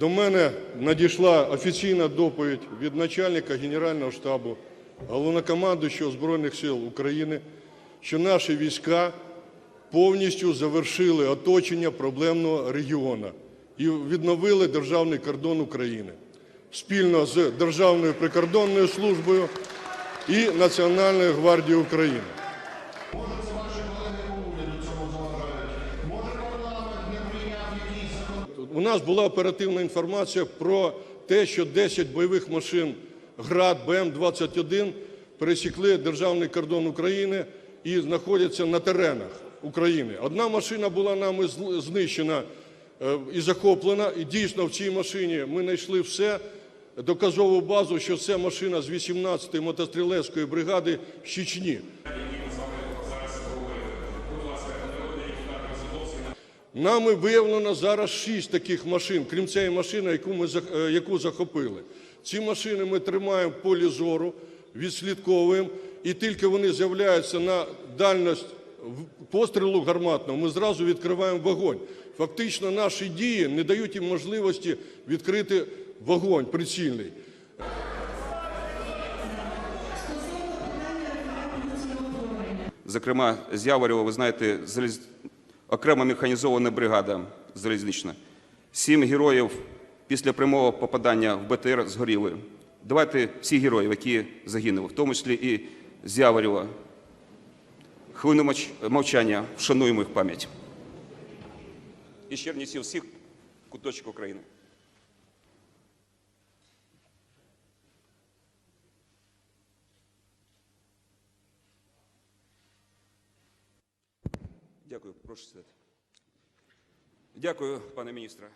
До мене надійшла офіційна доповідь від начальника Генерального штабу, головнокомандуючого Збройних сил України, що наші війська повністю завершили оточення проблемного регіону і відновили державний кордон України спільно з Державною прикордонною службою і Національною гвардією України. У нас була оперативна інформація про те, що 10 бойових машин ГРАД БМ-21 пересікли державний кордон України і знаходяться на теренах України. Одна машина була нами знищена е, і захоплена, і дійсно в цій машині ми знайшли все, доказову базу, що це машина з 18-ї мотострілецької бригади з Чечні. Нами виявлено зараз шість таких машин, крім цієї машини, яку ми е, яку захопили. Ці машини ми тримаємо в полі зору, відслідковуємо, і тільки вони з'являються на дальність пострілу гарматного, ми зразу відкриваємо вогонь. Фактично, наші дії не дають їм можливості відкрити вогонь прицільний. Зокрема, з Яворєва, ви знаєте, заліз... окрема механізована бригада залізнична. Сім героїв після прямого попадання в БТР згоріли. Давайте всі героїв, які загинули, в тому числі і з. Хвилину мовчання, вшануємо їх пам'ять. І з всіх куточок України. Дякую, прошу сідати. Дякую, пане міністре.